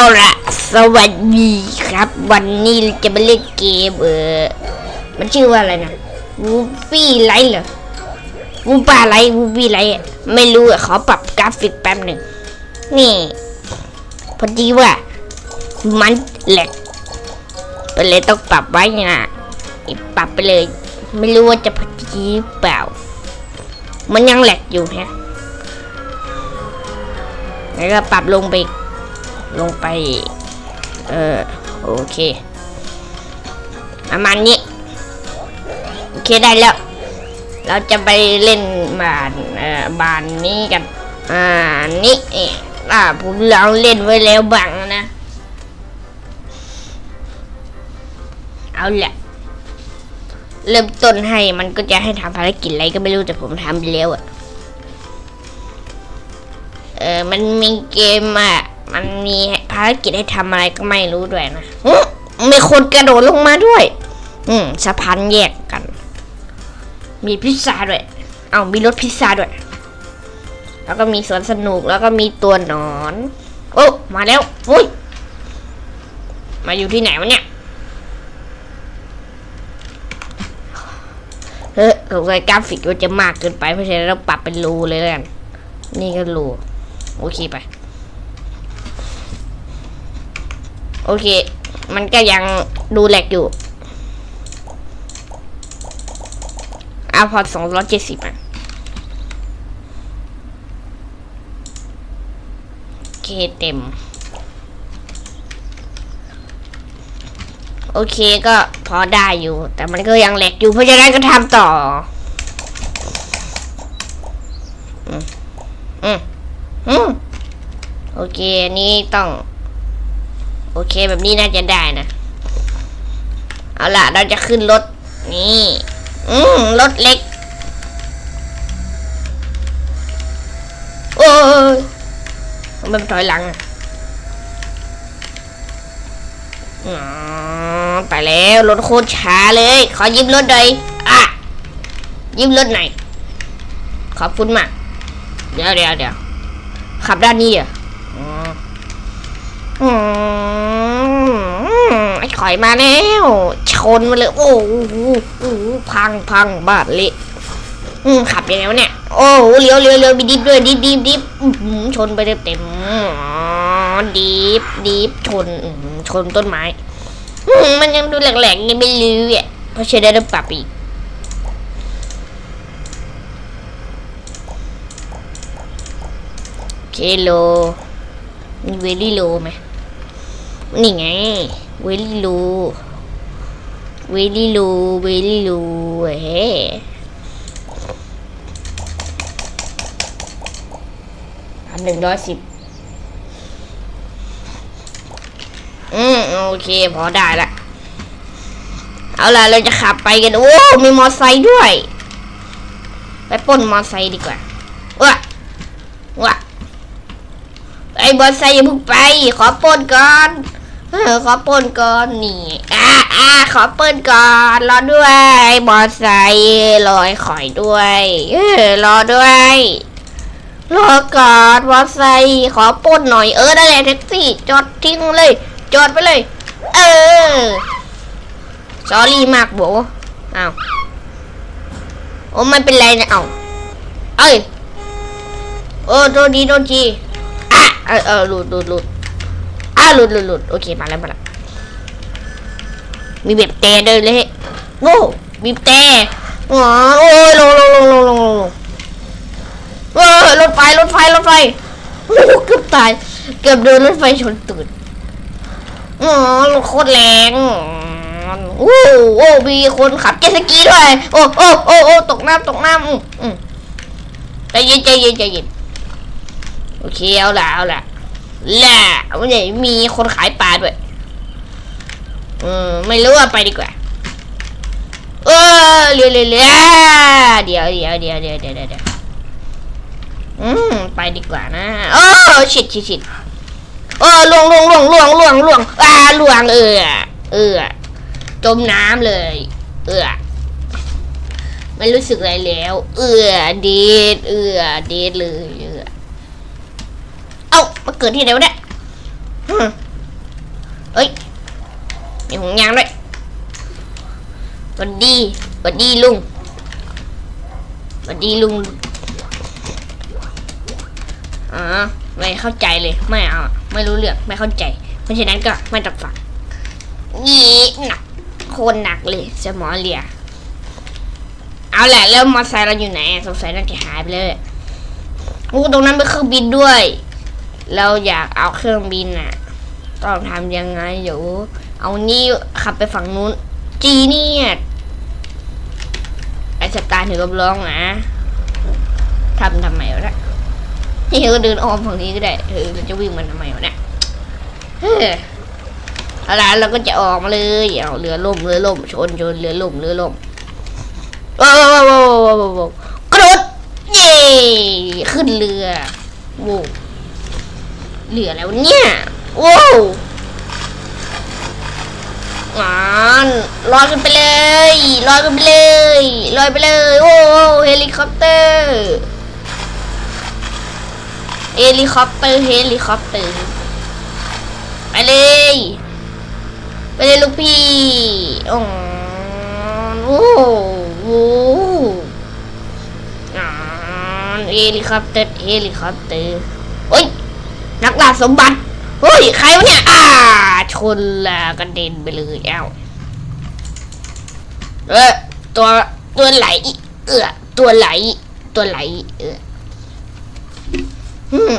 เอาละสวัสดีครับ วันนี้จะมาเล่นเกมเออมันชื่อว่าอะไรนะวูฟี่ไลท์เหรอวูป้าไลท์วูฟี่ไลท์ไม่รู้อะขอปรับกราฟิกแป๊บหนึ่งนี่พอดีว่ามันแหลกไปเลยต้องปรับไว้นะปรับไปเลย ไม่รู้ว่าจะพอดีเปล่า มันยังแหลกอยู่ฮะแล้วก็ปรับลงไปอีก ลงไป เออ โอเค ประมาณนี้ โอเคได้แล้ว เราจะไปเล่นบานเอ่อบานนี้กัน อ่า นี่เอ๊ะอ่าผมลองเล่นไว้แล้วบังนะ เอาแหละเริ่มต้นให้มันก็จะให้ทำภารกิจอะไรก็ไม่รู้แต่ผมทำไปแล้วอะเออมันมีเกมอะ มันมีภารกิจให้ทำอะไรก็ไม่รู้ด้วยนะมีคนกระโดดลงมาด้วย อืมสะพานแยกกัน มีพิซซ่าด้วย เอามีรถพิซซ่าด้วย แล้วก็มีสวนสนุกแล้วก็มีตัวหนอน โอ้มาแล้วอุ้ยมาอยู่ที่ไหนวะเนี่ยเฮ้ยสงสัยกราฟิกมันจะมากเกินไปเพราะฉะนั้นเราปรับเป็นรูเลยแล้วกันนี่ก็รูโอเคไป โอเค มันก็ยังดูแหลกอยู่อาพอสองร้อยเจ็ดสิบอะโอเคเต็ม โอเคก็พอได้อยู่ แต่มันก็ยังแหลกอยู่เพราะฉะนั้นก็ทำต่อ อืม อืม อืม โอเค อันนี้ต้อง โอเคแบบนี้น่าจะได้นะ เอาล่ะ เราจะขึ้นรถ นี่ อืมรถเล็ก โอ้ยทำไมมันถอยหลังอะอ๋อไปแล้วรถโคตรช้าเลย ขอยืมรถหน่อยอะยืมรถหน่อยขอบคุณมาก เดี๋ยวเดี๋ยวเดี๋ยวขับด้านนี้เหรอะ อืมไอ้ข่อยมาแล้ว ชนมาเลย โอ้โหพังพังบาดเละอืมขับยังไงวะเนี่ย โอ้โหเลี้ยวเลี้ยวเลี้ยวมีดิฟด้วยดิฟดิฟดิฟชนไปเต็มเต็มดิฟดิฟชนชนต้นไม้มันยังดูแหลกๆยังไม่ลื้ออะเพราะเชดได้ต้องปรับอีกเคโลมีเวลี่โลไหม นี่ไง เวลี่โลเวลี่โลเวลี่โลเฮ้พันหนึ่งร้อยสิบอืมโอเค พอได้ละ เอาล่ะ เราจะขับไปกัน โอ้ มีมอไซค์ด้วย ไปป้นมอไซค์ดีกว่าว้าว้าไอ้บอไซค์อย่าเพิ่งไป ขอป้นก่อน เออขอปล้นก่อนนี่อ่าอ่าขอปล้นก่อนรอด้วยบอสไซค์รอให้ข่อยด้วยเออรอด้วยรอก่อนบอสไซขอปล้นหน่อยเออได้เลยแท็กซี่จอดทิ้งเลยจอดไปเลย เออสอรี่มากโบอ้าวโอ้ไม่เป็นไรนะเอ้าเอ้ยโอ้โทษดีโทษทีอะเออเออหลุดหลุดหลุด หลุดหลุดหลุดโอเคมาแล้วมาแล้วมีแบบแต่เดินเลยโอ้บีบแต่อ๋อโอ้ยลงลงลงลงลงลงลงเออรถไฟรถไฟรถไฟโอ้เกือบตายเกือบโดนรถไฟชนตูดอ๋อรถโคตรแรงโอ้โอ้มีคนขับเจ็ตสกีด้วยโอ้โอ้โอ้โอ้ตกน้ำตกน้ำอืมใจเย็นใจเย็นใจเย็นโอเคเอาละเอาละ แหละวันนี้มีคนขายปลาด้วยเออไม่รู้ว่าไปดีกว่า เออเรือเรือเรือเดี๋ยวเดี๋ยวเดี๋ยวเดี๋ยวเดี๋ยวเดี๋ยวอืมไปดีกว่านะโอ้ชิดชิดชิดโอ้ล่วงล่วงล่วงล่วงล่วงล่วงอ่าล่วงเออเออจมน้ำเลย เออไม่รู้สึกอะไรแล้ว เออเดดเออเดดเลยเมาเกิดที่ไหนวะเนี่ยฮึยางด้วยสวัสดีสวัสดีลุงสวัสดีลุงอ๋อไม่เข้าใจเลยไม่เอาไม่รู้เรื่องไม่เข้าใจ เพราะฉะนั้นก็ไม่ต้องฟังนี่หนักโคนหนักเลยสมอเลียเอาแหละแล้วมอเตอร์ไซค์เราอยู่ไหนสงสัยน่าจะหายไปเลยโอ้ตรงนั้นเป็นเครื่องบินด้วย เราอยากเอาเครื่องบินน่ะต้องทำยังไงเดี๋ยวเอานี่ขับไปฝั่งนู้น จีเนี่ยไอสตาร์ถึงกับร้องนะทำทำไมวะเนี่ยนี่ก็เดินอ้อมฝั่งนี้ก็ได้เออจะวิ่งมันทำไมวะเนี่ยเฮ้ยเอาละเราก็จะออกมาเลยเอาเรือล่มเรือล่มชนชนเรือล่มเรือล่มว้าวว้าวว้าวว้าวว้าวว้าวกระโดดเย้ขึ้นเรือโว้ วเรือแล้วเนี่ยว้าวงานลอยกันไปเลยลอยกันไปเลยลอยไปเลยโอ้โหเฮลิคอปเตอร์เฮลิคอปเตอร์เฮลิคอปเตอร์ไปเลยไปเลยลูกพี่โอ้โหอ่าเฮลิคอปเตอร์เฮลิคอปเตอร์เฮ้ย นักล่าสมบัติเฮ้ยใครวะเนี่ยอ่า ชนละกระเด็นไปเลยเอ้าเออตัวตัวไหลเออตัวไหล ตัวไหลเอออืม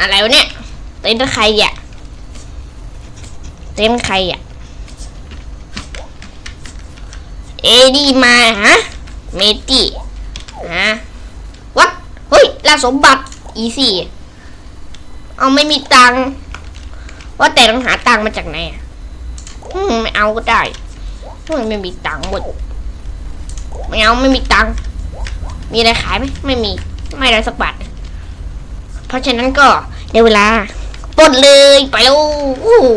อะไรวะเนี่ยเต้นใครอะเต้นใครอะเอดีมาฮะเมตี้ฮะวัดเฮ้ยล่าสมบัติอีซี่ เอาไม่มีตังค์ว่าแต่ต้องหาตังค์มาจากไหนอืมไม่เอาก็ได้มันไม่มีตังค์หมดไม่เอาไม่มีตังค์มีอะไรขายไหมไม่มีไม่ได้สักบาทเพราะฉะนั้นก็ได้เวลาปลดเลยไปแล้วโอ้โห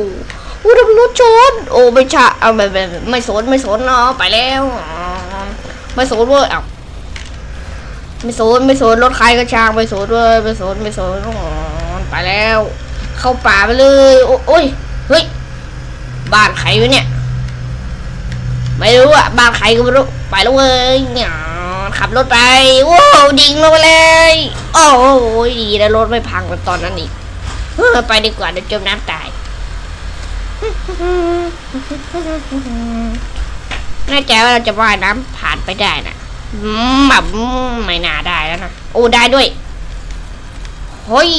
โอ้ตำรวจชนโอ้ไม่ช่เอาไม่ไม่ไม่สนไม่สนเนาะไปแล้วไม่สนเว้ยเอาไม่สนไม่สนรถใครก็ช่างไม่สนเว้ยไม่สนไม่สนอ๋อ ไปแล้ว เข้าป่าไปเลยโอ้ยเฮ้ยบ้านใครวะเนี่ย ไม่รู้อะบ้านใครก็ไม่รู้ไปแล้วเว้ยขับรถไปว้าวดิ่งลงไปเลย โอ้ยดีนะรถไม่พังเหมือนตอนนั้นอีกไปดีกว่าเดี๋ยวจมน้ำตายแน่ใจว่าเราจะว่ายน้ำผ่านไปได้นะมแบบไม่น่าได้แล้วนะ โอ้ได้ด้วยเฮ้ย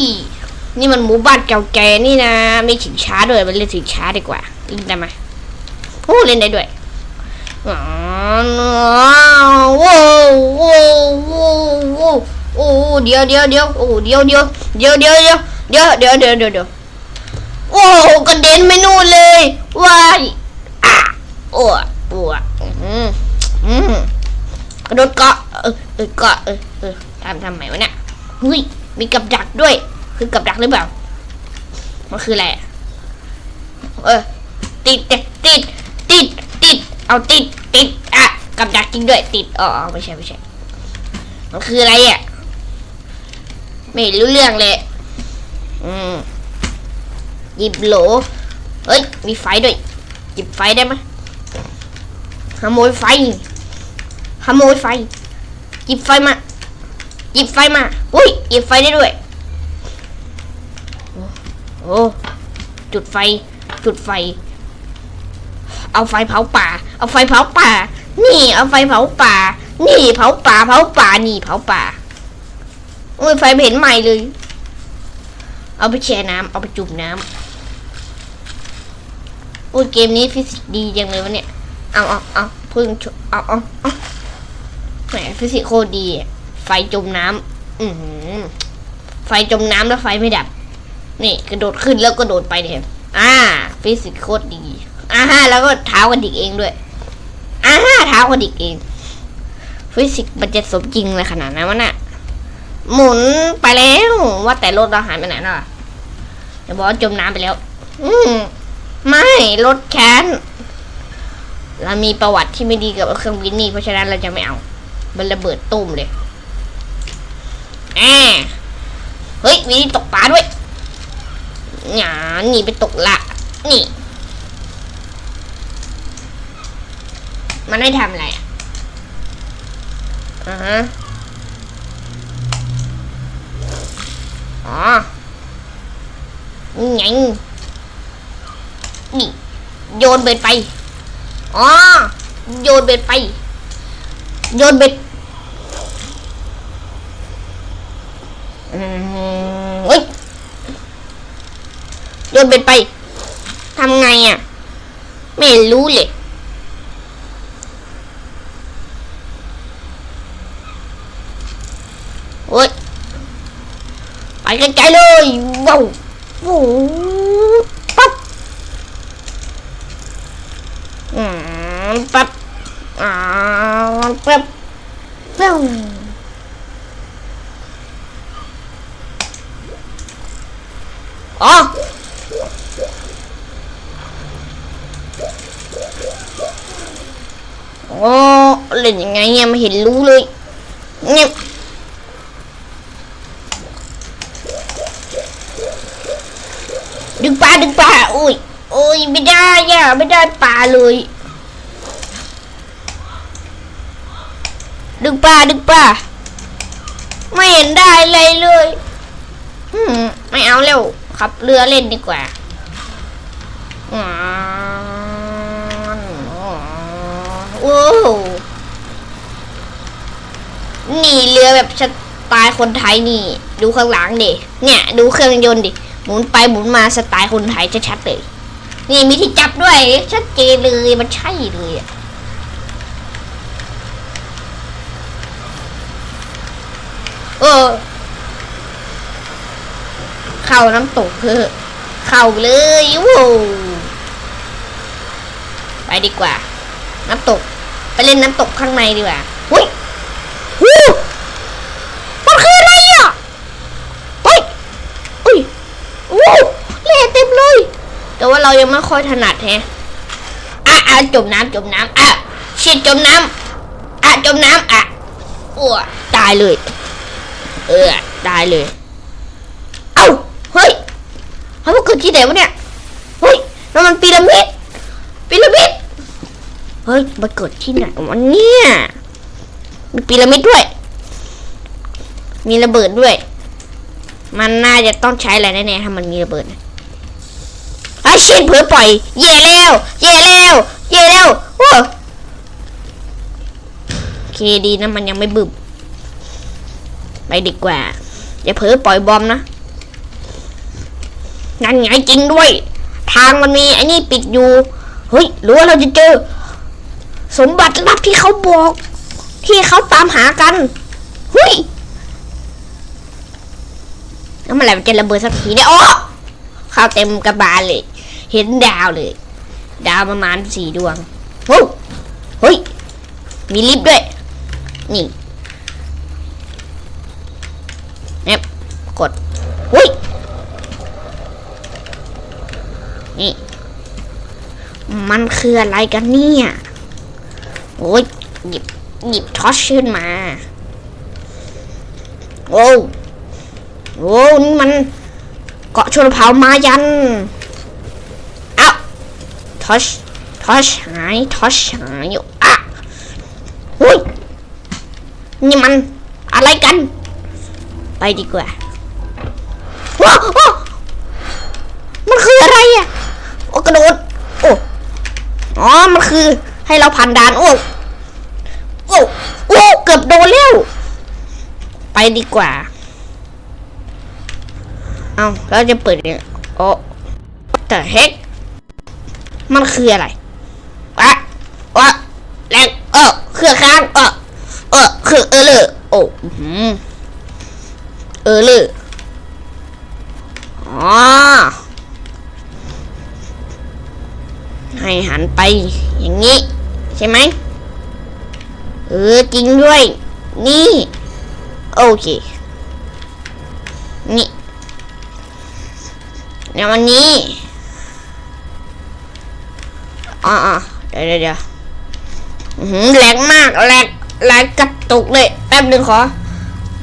นี่มันหมู่บ้านเก่าแก่นี่นะมีสินช้าด้วยมันเล่นสินช้าดีกว่าเล่นได้ไหมโอ้เล่นได้ด้วยอ๋อว้าวว้าวว้าวว้าวโอ้เดี๋ยวเดี๋ยวเดี๋ยวโอ้เดี๋ยวเดี๋ยวเดี๋ยวเดี๋ยวเดี๋ยวเดี๋ยวเดี๋ยวเดี๋ยวเดี๋ยวเดี๋ยวโอ้กระเด็นไม่นู่นเลยว้ายอะโอ้ปวดอืมอืมกระโดดเกาะเออเออเกาะเออเออทำทำไมวะเนี่ยเฮ้ยมีกับดักด้วย คือกับดักหรือเปล่า มันคืออะไร เออ ติดติดติดติดติด เอาติดติดอะกับดักจริงด้วย ติดอ๋ออ๋อ ไม่ใช่ไม่ใช่ มันคืออะไรอะ ไม่รู้เรื่องเลย อืม หยิบโหล เฮ้ย มีไฟด้วย หยิบไฟได้ไหมขโมยไฟขโมยไฟ หยิบไฟมา หยิบไฟมา อุ้ย หยิบไฟได้ด้วย โอ้จุดไฟ จุดไฟ เอาไฟเผาป่า เอาไฟเผาป่า นี่ เอาไฟเผาป่า นี่ เผาป่า เผาป่า นี่ เผาป่า โอ้ย ไฟไม่เห็นใหม่เลย เอาไปแช่น้ำเอาไปจุ่มน้ำโอ้ย เกมนี้ฟิสิกส์ดีจังเลยวะเนี่ย เอาเอาเอาพึ่งเอาเอาเอาแหมฟิสิกส์โคตรดี ไฟจมน้ำอือหือไฟจมน้ำแล้วไฟไม่ดับ นี่กระโดดขึ้นแล้วก็โดดไปเนี่ยอ่าฟิสิกส์โคตรดีอ่าฮะแล้วก็เท้ากระดิกเองด้วยอ่าฮะเท้ากระดิกเอง ฟิสิกส์มันจะสมจริงเลยขนาดนั้นวะน่ะหมุนไปแล้วว่าแต่รถเราหายไปไหนน่ะเดี๋ยวบอกว่าจมน้ำไปแล้ว อืมไม่รถแค้นเรามีประวัติที่ไม่ดีกับเครื่องบินนี่เพราะฉะนั้นเราจะไม่เอา มันระเบิดตุ้มเลยแอบเฮ้ยมีตกปลาด้วย หงาหนีไปตกละ นี่ มันได้ทำอะไรอะอ่าฮะอ๋อไงนี่ โยนเบ็ดไป อ๋อ โยนเบ็ดไป โยนเบ็ด อืมเฮ้ยโย นเบ็ดไปทำไงอะ ไม่รู้เลยโอ้ยไปไกลๆเลยว้าวโอ้ปั๊บอืมปั๊บอ่าปั๊บเป้าอ๋อ โอ้ เล่นยังไงเนี่ยไม่เห็นรู้เลยเนี่ยดึงปลาดึงปลาอุ้ยโอ้ยไม่ได้ย่ะไม่ได้ปลาเลย ดึงปลาดึงปลาไม่เห็นได้เลยเลยอืมไม่เอาแล้วขับเรือเล่นดีกว่าอืมโอ้ นี่เรือแบบสไตล์คนไทยนี่ ดูข้างหลังดิ เนี่ย ดูเครื่องยนต์ดิ หมุนไปหมุนมาสไตล์คนไทยชัดๆเลย นี่มีที่จับด้วย ชัดเจนเลยมันใช่เลยอะเออ เข้าน้ำตกเถอเข้าเลยโว้ไปดีกว่า น้ำตก ไปเล่นน้ำตกข้างในดีกว่าหุ้ย มันคืออะไรอะเฮ้ยอุ้ยวู้เละเต็มเลย แต่ว่าเรายังไม่ค่อยถนัดแฮะอะอะจมน้ำจมน้ำอะชิดจมน้ำอะจมน้ำอะอ้วตายเลย เออตายเลย เอ้าเฮ้ยเฮ้ยมันเกิดที่ไหนวะเนี่ยเฮ้ยนั่นมันพีระมิดพีระมิดเฮ้ยมันเกิดที่ไหนวะเนี่ย มีพีระมิดด้วย มีระเบิดด้วย มันน่าจะต้องใช้อะไรแน่ๆถ้ามันมีระเบิดไอ้ชินเผือปล่อย เย่แล้ว เย่แล้ว เย่แล้วโอ้โอเคดีนะมันยังไม่บึบไปดีกว่า อย่าเผลอปล่อยบอมนะนั่นไงจริงด้วย ทางมันมีไอ้นี่ปิดอยู่ เฮ้ยหรือว่าเราจะเจอ สมบัติลับที่เขาบอก ที่เขาตามหากันเฮ้ยแล้วมื่อไรมันจะระเบิดสักทีเนี่ยโอ้ข้าวเต็มกระบาลเลย เห็นดาวเลย ดาวประมาณสี่ดวงโอ้เฮ้ย มีลิฟต์ด้วย นี่เนี่ยกดเฮ้ย นี่ มันคืออะไรกันเนี่ย โอ้ยหยิบ หยิบทอชขึ้นมาโอ้โอ้นี่มันเกาะชนเผ่ามายันอ้าวทอชทอชหายทอชหายอยู่อะอุ้ยนี่มันอะไรกัน ไปดีกว่าว้าวว้าวมันคืออะไรอะโอ้กระโดดโอ้อ๋อมันคือให้เราผ่านด่านโอ้ โอ้โอ้เกือบโดนแล้ว ไปดีกว่า เอาเราจะเปิดเนี่ยโอ้แต่เฮ็กมันคืออะไรอะวะแรงเออเครื่องค้างเออเออคือเออเลยโอ้อื้อหืเออเลยอ๋อให้หันไปอย่างนี้ ใช่ไหม เออจริงด้วย นี่ โอเค นี่เดี๋ยววันนี้อ่าเดี๋ยวเดี๋ยวเดี๋ยวหือแหลกมากแหลกแหลกกระตุกเลย แป๊บหนึ่งขอ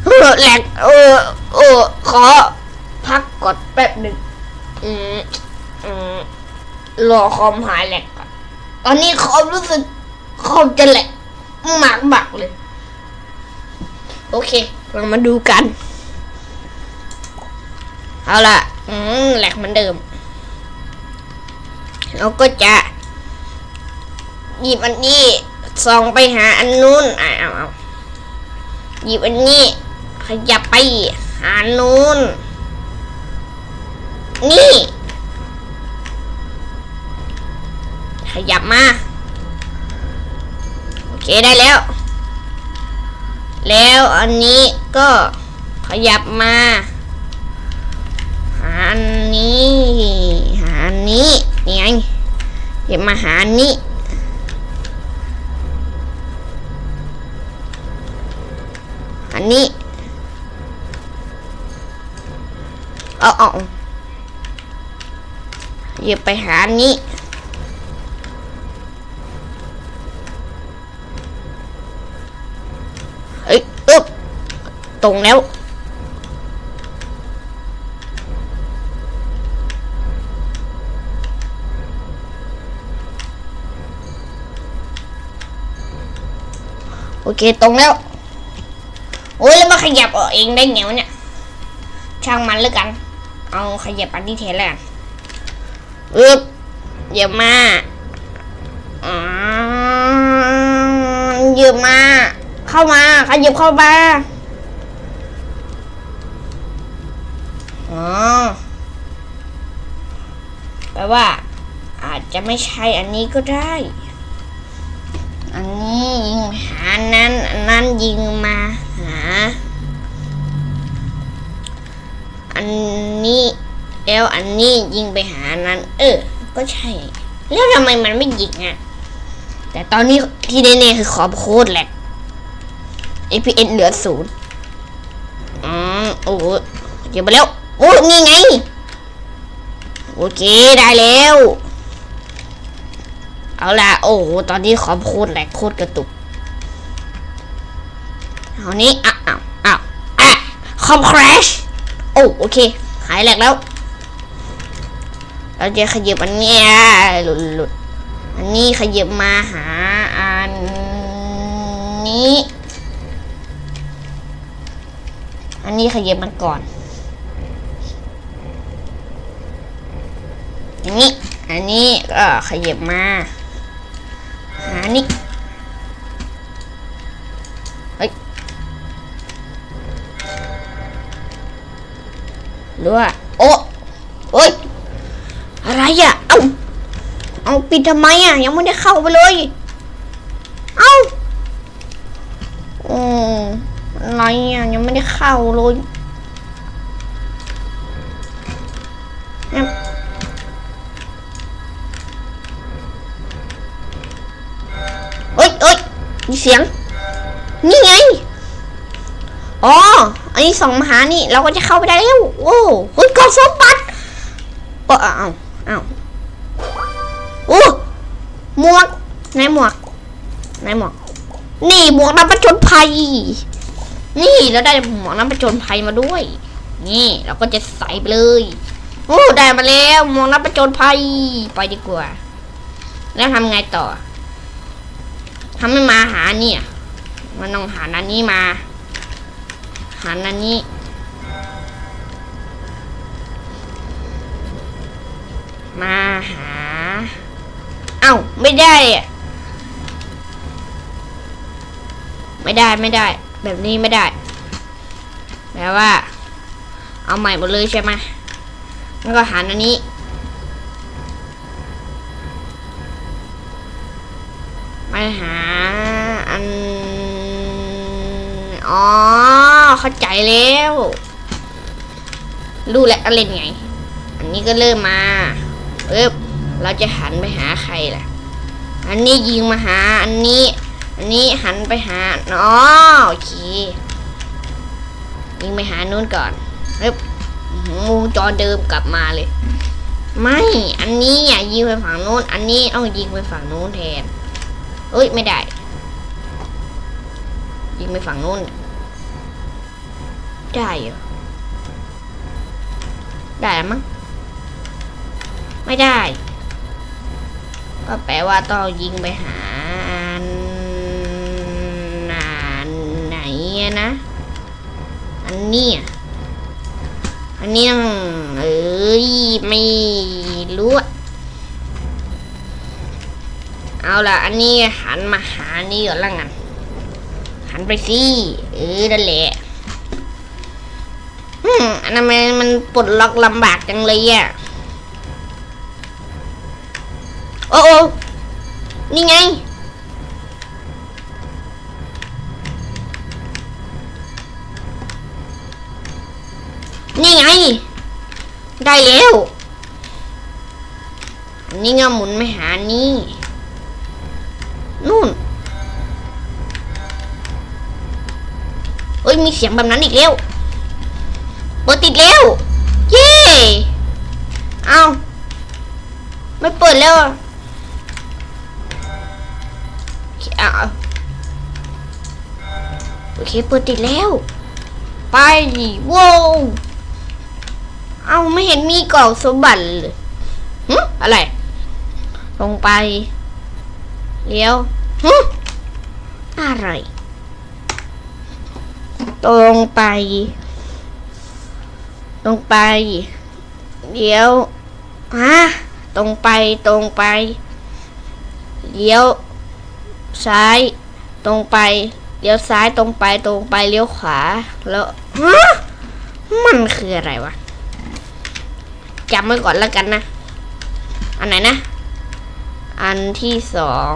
เออแหลกเออเออขอ พักกดแป๊บหนึ่งอืมอืมรอคอมหายแหลกก่อนตอนนี้คอมรู้สึกคคอมจะแหลก หมากบักเลย โอเค เรามาดูกัน เอาล่ะ อืมแหลกเหมือนเดิม เราก็จะหยิบอันนี้ส่องไปหาอันนู้นอ่าเอาเอาหยิบอันนี้ ขยับไปหานู้น นี่ ขยับมา เคได้แล้ว แล้วอันนี้ก็ขยับมา หาอันนี้ หาอันนี้นี่ไงขยับมาหาอันนี้อันนี้เอาเอาหยิบไปหาอันนี้ ตรงแล้ว โอเคตรงแล้ว โอ้ยแล้วมาขยับออกเองได้ไงวะเนี่ย ช่างมันแล้วกัน เอาขยับอันที่เทแล้วกันอึ๊บเยียบมาอ่าเยียบมาเข้ามาขยับเข้ามา แปลว่า อาจจะไม่ใช่อันนี้ก็ได้ อันนี้ยิงหาอันนั้นอันนั้นยิงมาหา อันนี้แล้วอันนี้ยิงไปหาอันนั้น เออ ก็ใช่ แล้วทำไมมันไม่ยิงอะ แต่ตอนนี้ที่แน่ๆคือขอบโคตรแหลก APN เหลือศูนย์อืมโอ้โหเก็บไปแล้ว โอ้นี่ไง โอเคได้แล้ว เอาละโอ้โห ตอนนี้ขอบคตรแหลกโคตรกระตุกเอานี้อ้าวอ้าวอ้าวอะคอมคราชโอ้โอเค หายแหลกแล้ว เราจะขยับอันเนี้ยหลุดหลุดอันนี้ขยับมาหาอันนี้ อันนี้ขยับมันก่อน อย่างนี้ อันนี้ก็ขยับมาหานี่เฮ้ยหรือว่าโอ้โอ้ยอะไรอะ เอ้า เอาปิดทำไมอะ ยังไม่ได้เข้าไปเลย เอ้าอืมอะไรอะ ยังไม่ได้เข้าเลย มีเสียง นี่ไง อ๋อ อันนี้สองมาหานี่ เราก็จะเข้าไปได้แล้ว โอ้เฮ้ยกล่อสมบัติเออเอาเอาโอ้หมวกไหนหมวกไหนหมวก นี่หมวกนักประจนภัย นี่เราได้หมวกนักประจนภัยมาด้วย นี่เราก็จะใส่ไปเลย โอ้ ได้มาแล้วหมวกนักประจนภัย ไปดีกว่า แล้วทำไงต่อ ทำให้มาหาเนี่ย มันต้องหานันนี้มา หานันนี้ มาหา เอ้าไม่ได้ ไม่ได้ไม่ได้ แบบนี้ไม่ได้ แปลว่า เอาใหม่หมดเลยใช่ไหมงั้นก็หาอันนี้ มา หาอัน อ๋อ เข้าใจแล้วรู้แล้วเล่นไง อันนี้ก็เริ่มมาเอ๊บเราจะหันไปหาใครล่ะ อันนี้ยิงมาหา อันนี้ อันนี้หันไปหาอ๋อโอเคยิงไปหานู้นก่อนเอ๊บวงจรเดิมกลับมาเลย ไม่ อันนี้อะยิงไปฝั่งนู้น อันนี้เอายิงไปฝั่งนู้นแทน เอ้ย ไม่ได้ ยิงไปฝั่งนู้น ได้เหรอได้มั้งไม่ได้ ก็แปลว่าต้องยิงไปหาไหนนะ อันนี้อันนี้เอ้ยไม่รู้ เอาล่ะ อันนี้หันมาหานี่ก่อนละกันหันไปสิเออนั่นแหละอืมอันนั้นมันมันปลดล็อกลำบากจังเลยอะโอ้โอ้นี่ไง นี่ไง ได้แล้ว นี่ไงหมุนไม่หานี่ นู่นเอ้ยมีเสียงแบบนั้นอีกแล้วเปิดติดแล้ว เย้เอาไม่เปิดแล้วอะโอเอาโอเคเปิดติดแล้ว ไปว้าวเอาไม่เห็นมีกล่องสมบัติเลยหึอะไร ลงไป เลี้ยวอะไร ตรงไป ตรงไป เลี้ยวฮะตรงไปตรงไป เลี้ยวซ้าย ตรงไป เลี้ยวซ้ายตรงไปตรงไปเลี้ยวขวา แล้วฮะมันคืออะไรวะจำไว้ก่อนแล้วกันนะ อันไหนนะ อันที่สอง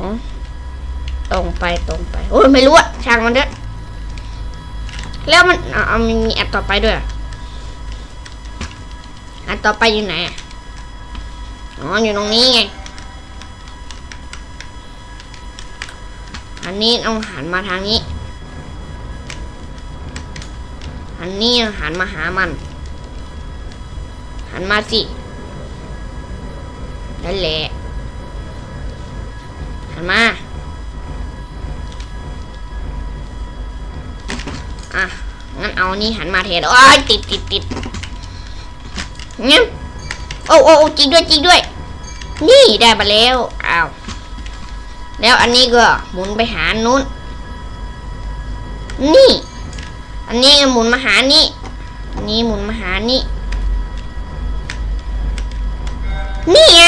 ตรงไปตรงไป โอ้ยไม่รู้อะช่างมันเถอแล้วมันเอาอามีมีอันต่อไปด้วยอันต่อไปอยู่ไหนอ๋ออยู่ตรงนี้ไง อันนี้ต้องหันมาทางนี้ อันนี้หันมาหามัน หันมาสินั่นแหละ มา อะ งั้นเอานี่หันมาแทนโอ้ยติดติดติดเงั้นโอ้โอ้โอ้จริงด้วยจริงด้วย นี่ได้มาแล้วอ้าวแล้วอันนี้ก็หมุนไปหานู้น นี่ อันนี้หมุนมาหานี่อันนี้หมุนมาหานี่ นี่ไง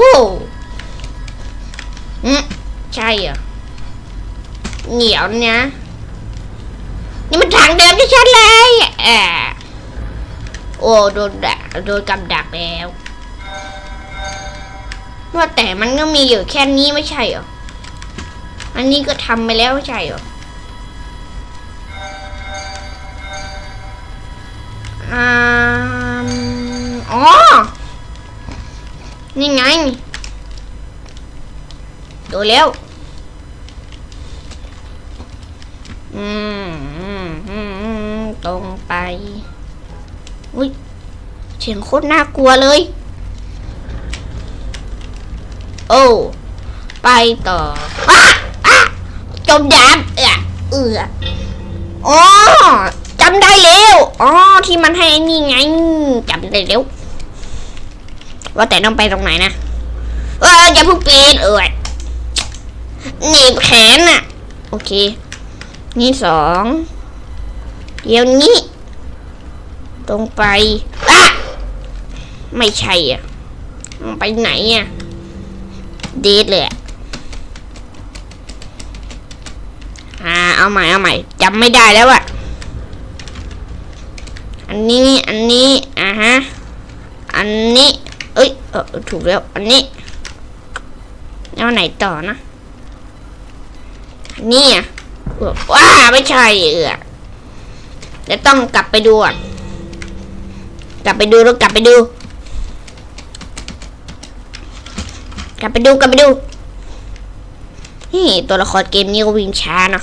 ว้าว อืมใช่เหรอเหนียวนะ นี่มันทางเดิมที่ฉันเลยแอบโอ้โดนดักโดนกับดักแล้วว่าแต่มันก็มีอยู่แค่นี้ไม่ใช่เหรอ อันนี้ก็ทำไปแล้วไม่ใช่เหรออ่าอ๋อ นี่ไง ดูแล้วอืมอืมอืมอืมตรงไปอุ้ยเสียงโคตรน่ากลัวเลย โอ้ไปต่ออะอะจมยามเอือเอืออ๋อจำได้แล้วอ๋อที่มันให้นี่ไงจำได้แล้วว่าแต่ต้องไปตรงไหนนะ เอออย่าเพิ่งปีนเอ้ย หนีบแขนน่ะโอเค นี่สองเดี๋ยวนี้ ตรงไปอะไม่ใช่อะไปไหนอะ เดทเลยอะอ่าเอาใหม่เอาใหม่จำไม่ได้แล้วอะอันนี้อันนี้อ่าฮะอันนี้ เอ้ยเออถูกแล้ว อันนี้แล้วไหนต่อนะ เนี่ยว้าไม่ใช่เออจะต้องกลับไปดูกลับไปดูแล้วกลับไปดู กลับไปดูกลับไปดู นี่ตัวละครเกมนี้ก็วิ่งช้านะ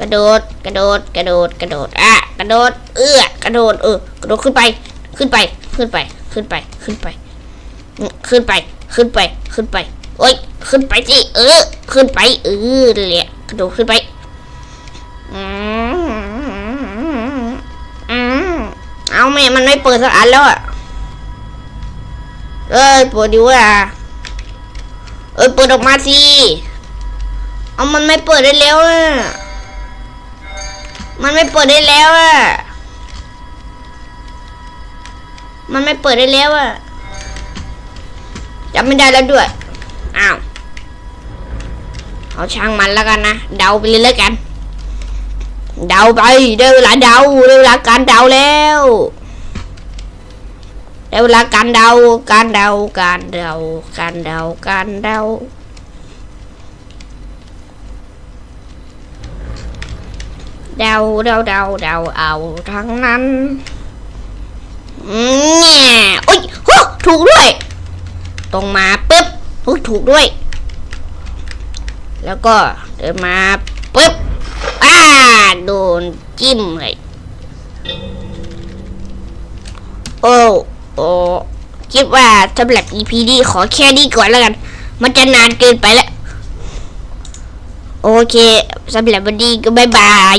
กระโดดกระโดดกระโดดกระโดดอะกระโดดเอื้อกระโดดเออกระโดดขึ้นไป ขึ้นไปขึ้นไป ขึ้นไปขึ้นไป ขึ้นไปขึ้นไปขึ้นไป โอ้ยขึ้นไปสิเออ ขึ้นไปเออเลยกระโดดขึ้นไปอืมเอาแม่มันไม่เปิดสักอันแล้วอะเอ้ยเปิดดิว่าเอ้ยเปิดออกมาสิเอามันไม่เปิดได้แล้วอะมันไม่เปิดได้แล้วอะมันไม่เปิดได้แล้วอะจำไม่ได้แล้วด้วย อ้าว เอาช่างมันแล้วกันนะ เดาไปเลยแล้วกัน เดาไปได้เวลาเดาได้เวลาการเดาแล้วได้เวลาการเดา การเดา การเดา การเดา การเดา เดา เดา เดา เดา เอาทั้งนั้นเนี่ยโอ้ยโหถูกด้วย ตรงมาปึ๊บ อ้ยถูกด้วย แล้วก็เดินมาปึ๊บอ่าโดนจิ้มเลยโอ้โอ้คิดว่าสำหรับ EP นี้ขอแค่นี้ก่อนแล้วกัน มันจะนานเกินไปแล้ว โอเคสำหรับวันนี้ก็บายบาย